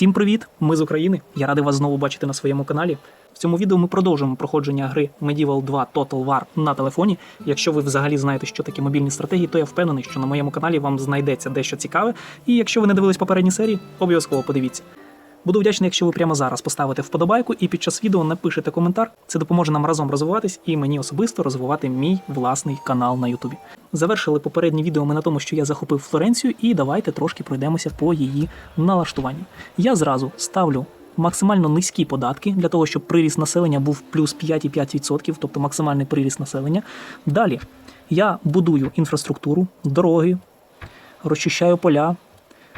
Всім привіт! Ми з України. Я радий вас знову бачити на своєму каналі. В цьому відео ми продовжуємо проходження гри Medieval 2 Total War на телефоні. Якщо ви взагалі знаєте, що таке мобільні стратегії, то я впевнений, що на моєму каналі вам знайдеться дещо цікаве. І якщо ви не дивились попередні серії, обов'язково подивіться. Буду вдячний, якщо ви прямо зараз поставите вподобайку і під час відео напишете коментар. Це допоможе нам разом розвиватись і мені особисто розвивати мій власний канал на Ютубі. Завершили попереднє відео ми на тому, що я захопив Флоренцію, і давайте трошки пройдемося по її налаштуванню. Я зразу ставлю максимально низькі податки для того, щоб приріст населення був плюс 5,5%, тобто максимальний приріст населення. Далі я будую інфраструктуру, дороги, розчищаю поля,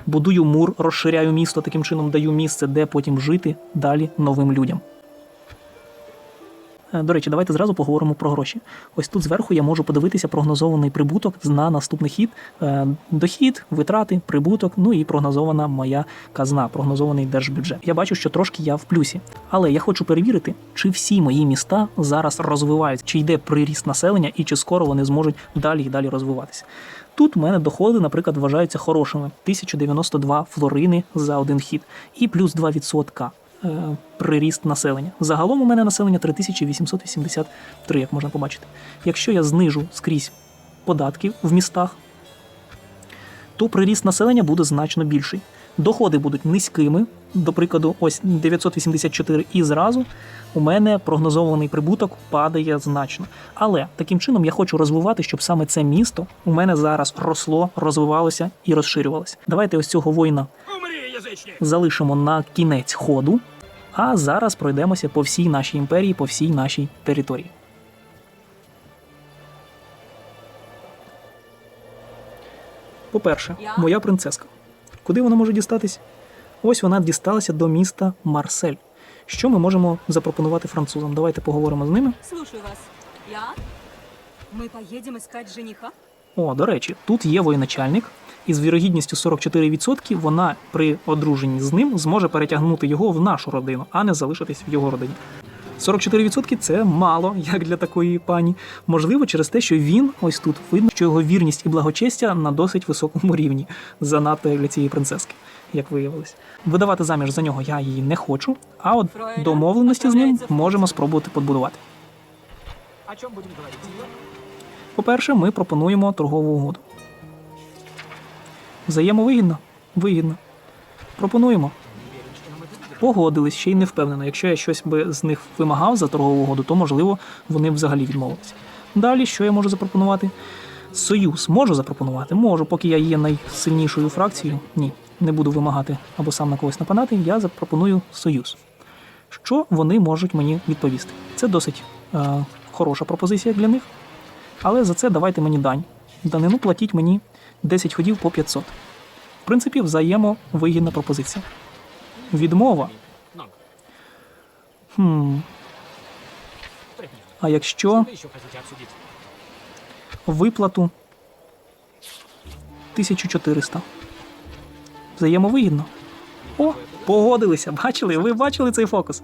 будую мур, розширяю місто, таким чином даю місце, де потім жити далі новим людям. Е, До речі, давайте зразу поговоримо про гроші. Ось тут зверху я можу подивитися прогнозований прибуток на наступний хід, Е, дохід, витрати, прибуток, ну і прогнозована моя казна, прогнозований держбюджет. Я бачу, що трошки я в плюсі, але я хочу перевірити, чи всі мої міста зараз розвиваються, чи йде приріст населення, і чи скоро вони зможуть далі і далі розвиватися. Тут в мене доходи, наприклад, вважаються хорошими: 1092 флорини за один хід і плюс 2% е, приріст населення. Загалом у мене населення 3883, як можна побачити. Якщо я знижу скрізь податки в містах, то приріст населення буде значно більший. Доходи будуть низькими, до прикладу, ось 984, і зразу у мене прогнозований прибуток падає значно. Але таким чином я хочу розвивати, щоб саме це місто у мене зараз росло, розвивалося і розширювалося. Давайте ось цього воїна! Залишимо на кінець ходу, а зараз пройдемося по всій нашій імперії, по всій нашій території. По-перше, моя принцеска. Куди вона може дістатись? Ось вона дісталася до міста Марсель. Що ми можемо запропонувати французам? Давайте поговоримо з ними. Слушаю вас. Я? Мы поедем искать жениха? О, до речі, тут є воєначальник, і з вірогідністю 44% вона при одруженні з ним зможе перетягнути його в нашу родину, а не залишитись в його родині. 44% це мало, як для такої пані. Можливо, через те, що він ось тут видно, що його вірність і благочестя на досить високому рівні, занадто для цієї принцески, як виявилось. Видавати заміж за нього я її не хочу, а от домовленості з ним можемо спробувати говорить? По-перше, ми пропонуємо торгову угоду. Взаємовигідно? Вигідно. Пропонуємо. Погодились, ще й не впевнено. Якщо я щось би з них вимагав за торгову угоду, то можливо вони б взагалі відмовилися. Далі, що я можу запропонувати? Союз можу запропонувати? Можу, поки я є найсильнішою фракцією. Ні, не буду вимагати або сам на когось нападати. Я запропоную союз. Що вони можуть мені відповісти? Це досить е, хороша пропозиція для них. Але за це давайте мені дань. Данину платіть мені 10 ходів по 500. В принципі, взаємовигідна пропозиція. Відмова. Хм. А якщо виплату 1400. Взаємовигідно. О, погодилися. Бачили? Ви бачили цей фокус?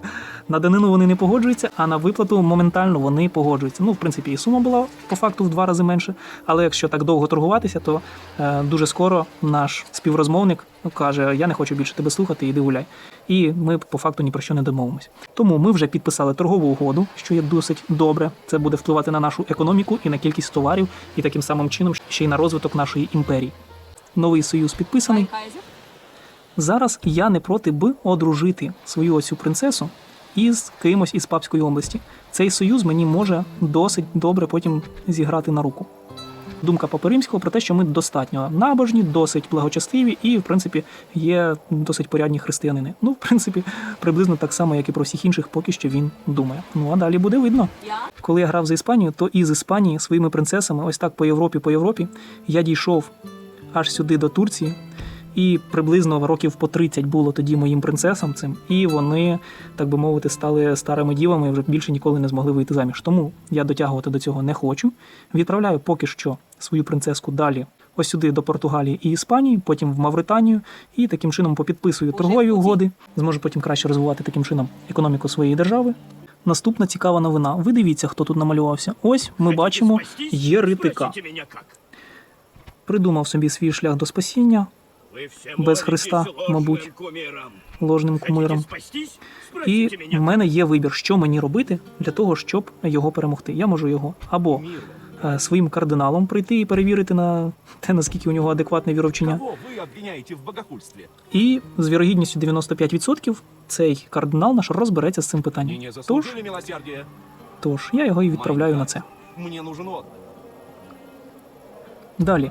На данину вони не погоджуються, а на виплату моментально вони погоджуються. Ну, в принципі, і сума була по факту в два рази менше. Але якщо так довго торгуватися, то е, дуже скоро наш співрозмовник каже: Я не хочу більше тебе слухати, іди гуляй. І ми по факту ні про що не домовимося. Тому ми вже підписали торгову угоду, що є досить добре. Це буде впливати на нашу економіку і на кількість товарів, і таким самим чином ще й на розвиток нашої імперії. Новий союз підписаний. Зараз я не проти би одружити свою оцю принцесу із кимось із Папської області. Цей союз мені може досить добре потім зіграти на руку. Думка Папи Римського про те, що ми достатньо набожні, досить благочестиві і, в принципі, є досить порядні християнини. Ну, в принципі, приблизно так само, як і про всіх інших, поки що він думає. Ну а далі буде видно. Коли я грав за Іспанію, то із Іспанії своїми принцесами, ось так по Європі, по Європі, я дійшов аж сюди до Турції. І приблизно років по 30 було тоді моїм принцесам цим, і вони, так би мовити, стали старими дівами і вже більше ніколи не змогли вийти заміж. Тому я дотягувати до цього не хочу. Відправляю поки що свою принцеску далі, ось сюди до Португалії і Іспанії, потім в Мавританію, і таким чином попідписую торгові угоди. Зможу потім краще розвивати таким чином економіку своєї держави. Наступна цікава новина. Ви дивіться, хто тут намалювався. Ось ми бачимо єритика. Придумав собі свій шлях до спасіння Вы все Без молитесь Христа, ложным мабуть. кумирам. ложним кумиром. Хотите спастись? І Спросите в меня. мене є вибір, що мені робити для того, щоб його перемогти. Я можу його або е, своїм кардиналом прийти і перевірити на те, наскільки у нього адекватне віровчення. Кого вы обвиняете в богохульстве? І з вірогідністю 95% цей кардинал наш розбереться з цим И питанням. не Тож, заслужили милосердия? тож я його і відправляю на це. Мне нужен отдых. Далі, Жду указаний.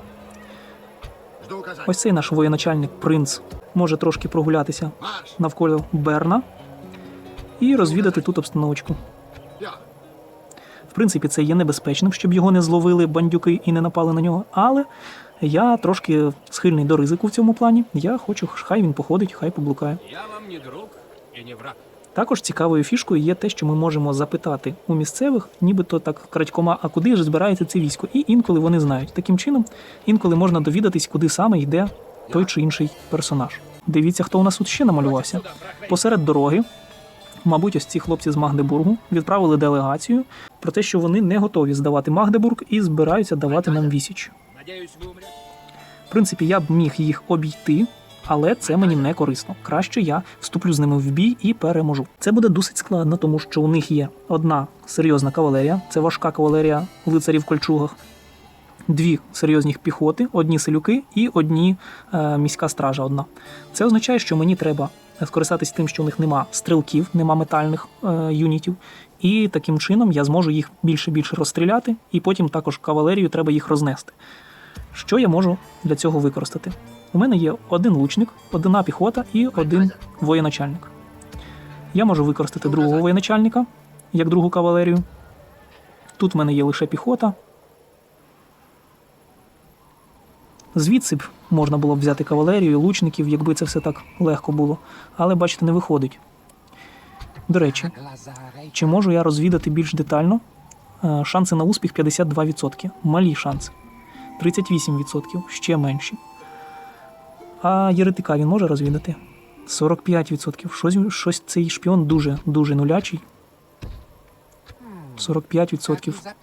ось цей наш воєначальник принц може трошки прогулятися навколо Берна і розвідати тут обстановочку. В принципі, це є небезпечним, щоб його не зловили бандюки і не напали на нього. Але я трошки схильний до ризику в цьому плані. Я хочу, хай він походить, хай поблукає. Я вам не друг и не враг. Також цікавою фішкою є те, що ми можемо запитати у місцевих, нібито так крадькома, а куди ж збирається це військо. І інколи вони знають. Таким чином, інколи можна довідатись, куди саме йде той чи інший персонаж. Дивіться, хто у нас тут ще намалювався. Посеред дороги, мабуть, ось ці хлопці з Магдебургу відправили делегацію про те, що вони не готові здавати Магдебург і збираються давати нам вісіч. В принципі, я б міг їх обійти, але це мені не корисно. Краще я вступлю з ними в бій і переможу. Це буде досить складно, тому що у них є одна серйозна кавалерія, це важка кавалерія лицарів в кольчугах, дві серйозні піхоти, одні селюки і одні е, міська стража. Одна. Це означає, що мені треба скористатись тим, що у них нема стрілків, нема метальних е, юнітів. І таким чином я зможу їх більше більше розстріляти, і потім також кавалерію треба їх рознести. Що я можу для цього використати? У мене є один лучник, одна піхота і один воєначальник. Я можу використати другого воєначальника як другу кавалерію. Тут в мене є лише піхота. Звідси б можна було б взяти кавалерію і лучників, якби це все так легко було. Але бачите, не виходить. До речі, чи можу я розвідати більш детально? Е, Шанси на успіх 52%. Малі шанси. 38%, ще менші. А єретика він може розвідати? 45%. Щось, щось цей шпіон дуже, дуже нулячий. 45%.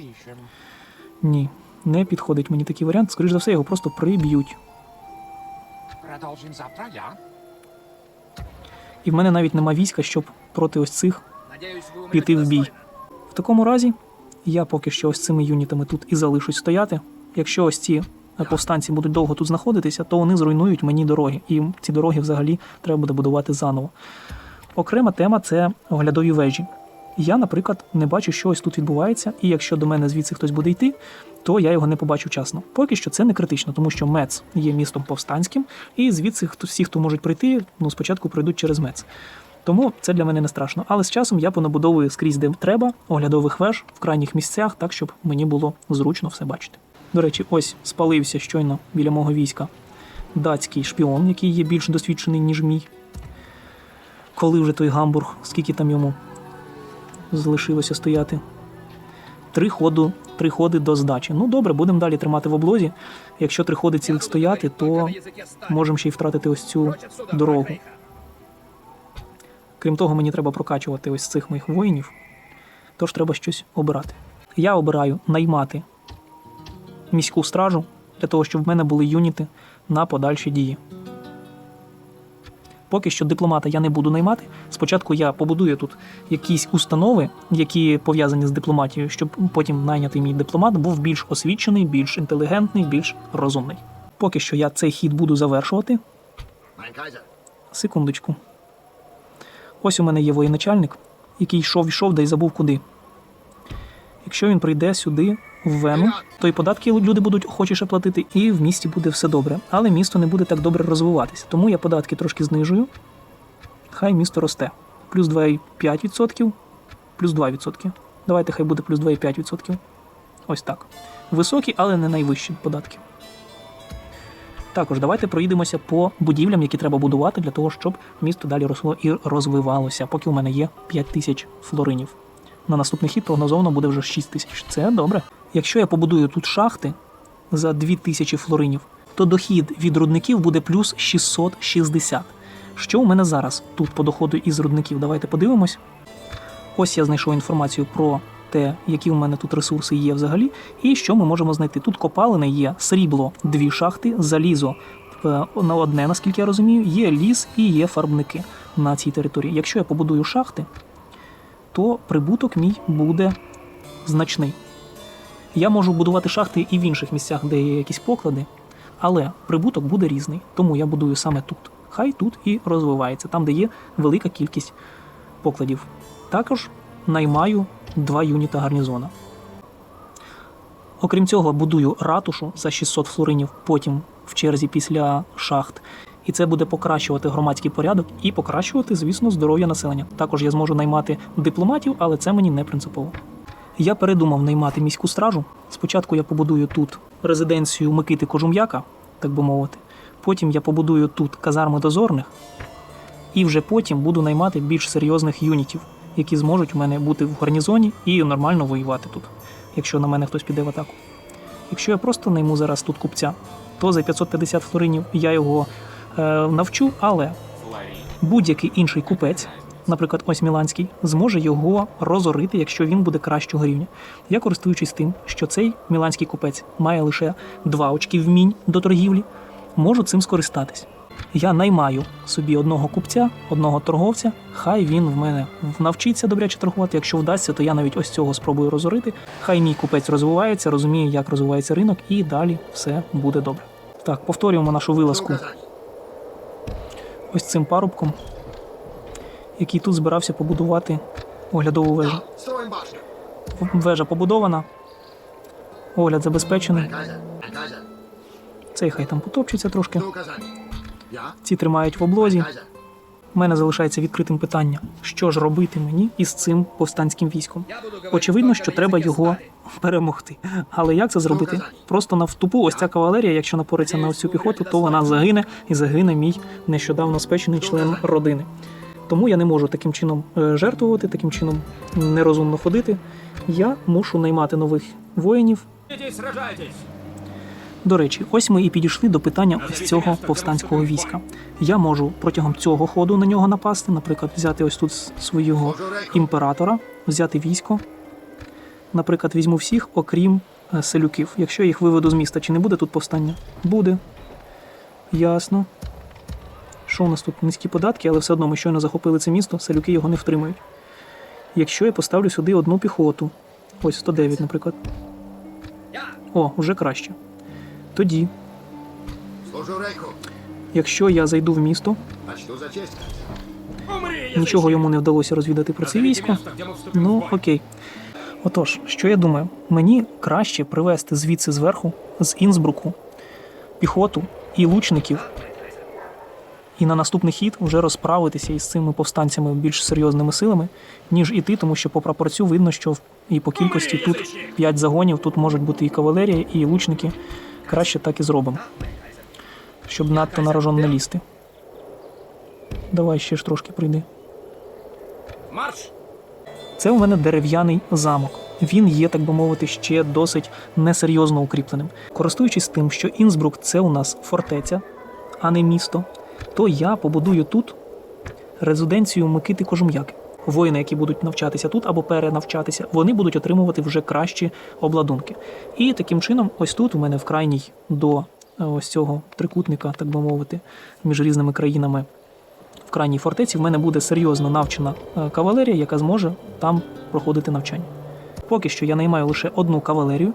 Ні, не підходить мені такий варіант. Скоріше за все, його просто приб'ють. І в мене навіть нема війська, щоб проти ось цих піти в бій. В такому разі я поки що ось цими юнітами тут і залишусь стояти. Якщо ось ці повстанці будуть довго тут знаходитися, то вони зруйнують мені дороги, і ці дороги взагалі треба буде будувати заново. Окрема тема це оглядові вежі. Я, наприклад, не бачу, що ось тут відбувається, і якщо до мене звідси хтось буде йти, то я його не побачу вчасно. Поки що це не критично, тому що Мец є містом повстанським, і звідси хто всі, хто можуть прийти, ну спочатку пройдуть через Мец. Тому це для мене не страшно. Але з часом я понабудовую скрізь, де треба, оглядових веж в крайніх місцях, так щоб мені було зручно все бачити. До речі, ось спалився щойно біля мого війська датський шпіон, який є більш досвідчений, ніж мій. Коли вже той гамбург, скільки там йому залишилося стояти? Три ходу, три ходи до здачі. Ну добре, будемо далі тримати в облозі. Якщо три ходи цілих стояти, то можемо ще й втратити ось цю дорогу. Крім того, мені треба прокачувати ось цих моїх воїнів, тож треба щось обирати. Я обираю наймати міську стражу для того, щоб в мене були юніти на подальші дії. Поки що дипломата я не буду наймати. Спочатку я побудую тут якісь установи, які пов'язані з дипломатією, щоб потім найнятий мій дипломат був більш освічений, більш інтелігентний, більш розумний. Поки що я цей хід буду завершувати. Секундочку. Ось у мене є воєначальник, який йшов, йшов, да й забув куди. Якщо він прийде сюди, в Вену, то й податки люди будуть охочіше платити, і в місті буде все добре. Але місто не буде так добре розвиватися. Тому я податки трошки знижую. Хай місто росте. Плюс 2,5%, плюс 2%. Давайте хай буде плюс 2,5%. Ось так. Високі, але не найвищі податки. Також давайте проїдемося по будівлям, які треба будувати для того, щоб місто далі росло і розвивалося, поки у мене є 5 тисяч флоринів. На наступний хід прогнозовано буде вже 6 тисяч. Це добре. Якщо я побудую тут шахти за 2 тисячі флоринів, то дохід від рудників буде плюс 660. Що у мене зараз тут по доходу із рудників? Давайте подивимось. Ось я знайшов інформацію про те, які у мене тут ресурси є взагалі, і що ми можемо знайти. Тут копалини є срібло, дві шахти, залізо е, на одне, наскільки я розумію, є ліс і є фарбники на цій території. Якщо я побудую шахти, то прибуток мій буде значний. Я можу будувати шахти і в інших місцях, де є якісь поклади, але прибуток буде різний. Тому я будую саме тут. Хай тут і розвивається, там, де є велика кількість покладів. Також наймаю два юніта гарнізона. Окрім цього, будую ратушу за 600 флоринів потім в черзі після шахт. І це буде покращувати громадський порядок і покращувати, звісно, здоров'я населення. Також я зможу наймати дипломатів, але це мені не принципово. Я передумав наймати міську стражу. Спочатку я побудую тут резиденцію Микити Кожум'яка, так би мовити. Потім я побудую тут казарми дозорних, і вже потім буду наймати більш серйозних юнітів, які зможуть у мене бути в гарнізоні і нормально воювати тут, якщо на мене хтось піде в атаку. Якщо я просто найму зараз тут купця, то за 550 флоринів я його навчу, але будь-який інший купець, наприклад, ось Міланський, зможе його розорити, якщо він буде кращого рівня. Я користуючись тим, що цей міланський купець має лише два очки вмінь до торгівлі, можу цим скористатись. Я наймаю собі одного купця, одного торговця, хай він в мене навчиться добряче торгувати. Якщо вдасться, то я навіть ось цього спробую розорити. Хай мій купець розвивається, розуміє, як розвивається ринок, і далі все буде добре. Так, повторюємо нашу вилазку? Ось цим парубком, який тут збирався побудувати оглядову вежу. Вежа побудована, огляд забезпечений. Цей хай там потопчеться трошки. Ці тримають в облозі. У мене залишається відкритим питання, що ж робити мені із цим повстанським військом. Очевидно, що треба його перемогти. Але як це зробити? Просто навтупу, ось ця кавалерія, якщо напориться на ось цю піхоту, то вона загине і загине мій нещодавно спечений член родини. Тому я не можу таким чином е, жертвувати, таким чином нерозумно ходити. Я мушу наймати нових воїнів. Сражайтесь! До речі, ось ми і підійшли до питання ось цього повстанського війська. Я можу протягом цього ходу на нього напасти, наприклад, взяти ось тут свого імператора, взяти військо. Наприклад, візьму всіх, окрім е, селюків. Якщо я їх виведу з міста, чи не буде тут повстання? Буде. Ясно. Що у нас тут низькі податки, але все одно ми щойно захопили це місто, селюки його не втримають. Якщо я поставлю сюди одну піхоту, ось 109, наприклад. О, вже краще. Тоді, Служу Рейху. якщо я зайду в місто, Почту за честь. Умри, нічого йому не вдалося розвідати про це військо. Ну, окей. Отож, що я думаю? Мені краще привезти звідси зверху, з Інсбруку, піхоту і лучників, і на наступний хід вже розправитися із цими повстанцями більш серйозними силами, ніж іти, тому що по прапорцю видно, що і по кількості тут 5 загонів, тут можуть бути і кавалерія, і лучники. Краще так і зробимо. Щоб надто на рожон не лізти. Давай ще ж трошки прийди. Марш! Це у мене дерев'яний замок. Він є, так би мовити, ще досить несерйозно укріпленим. Користуючись тим, що Інсбрук це у нас фортеця, а не місто, то я побудую тут резиденцію Микити Кожум'яки. Воїни, які будуть навчатися тут або перенавчатися, вони будуть отримувати вже кращі обладунки. І таким чином, ось тут у мене в крайній до е, ось цього трикутника, так би мовити, між різними країнами в крайній фортеці в мене буде серйозно навчена е, кавалерія, яка зможе там проходити навчання. Поки що я наймаю лише одну кавалерію,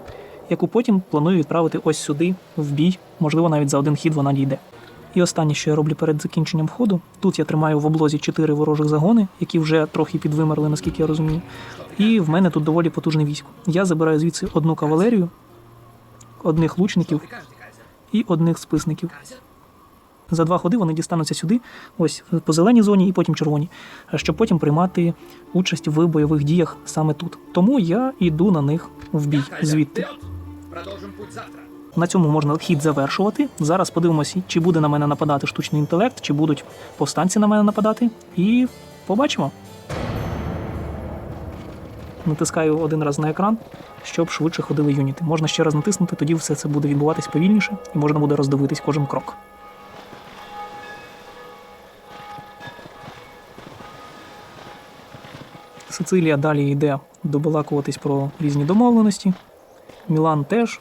яку потім планую відправити ось сюди, в бій, можливо, навіть за один хід вона дійде. І останнє, що я роблю перед закінченням ходу, тут я тримаю в облозі чотири ворожих загони, які вже трохи підвимерли, наскільки я розумію. І в мене тут доволі потужне військо. Я забираю звідси одну кавалерію, одних лучників і одних списників. За два ходи вони дістануться сюди, ось по зеленій зоні і потім червоній, щоб потім приймати участь в бойових діях саме тут. Тому я йду на них в бій звідти. Продолжим путь завтра. На цьому можна хід завершувати. Зараз подивимося, чи буде на мене нападати штучний інтелект, чи будуть повстанці на мене нападати. І побачимо. Натискаю один раз на екран, щоб швидше ходили юніти. Можна ще раз натиснути, тоді все це буде відбуватись повільніше, і можна буде роздивитись кожен крок. Сицилія далі йде добалакуватись про різні домовленості. Мілан теж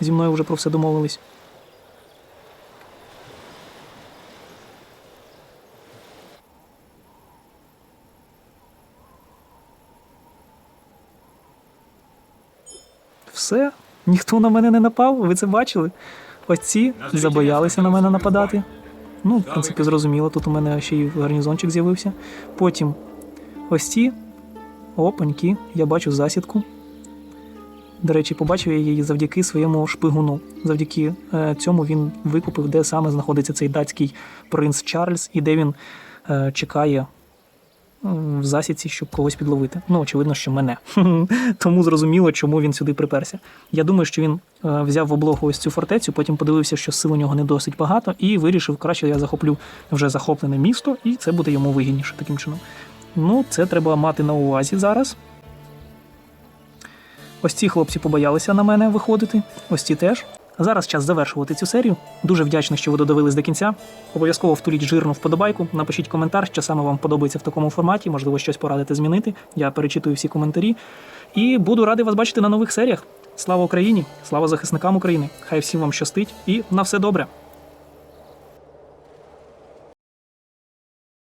Зі мною вже про все домовились. Все, ніхто на мене не напав, ви це бачили? Ось ці забоялися на мене нападати. Ну, в принципі, зрозуміло, тут у мене ще й гарнізончик з'явився. Потім ось ці опаньки, я бачу засідку. До речі, побачив я її завдяки своєму шпигуну. Завдяки е, цьому він викупив, де саме знаходиться цей датський принц Чарльз і де він е, чекає в засідці, щоб когось підловити. Ну, очевидно, що мене. Тому зрозуміло, чому він сюди приперся. Я думаю, що він е, взяв в облогу ось цю фортецю, потім подивився, що сил у нього не досить багато, і вирішив, краще я захоплю вже захоплене місто, і це буде йому вигідніше таким чином. Ну, це треба мати на увазі зараз. Ось ці хлопці побоялися на мене виходити, ось ці теж. Зараз час завершувати цю серію. Дуже вдячний, що ви додивились до кінця. Обов'язково втуліть жирну вподобайку, напишіть коментар, що саме вам подобається в такому форматі, можливо, щось порадите змінити. Я перечитую всі коментарі. І буду радий вас бачити на нових серіях. Слава Україні! Слава захисникам України! Хай всім вам щастить і на все добре!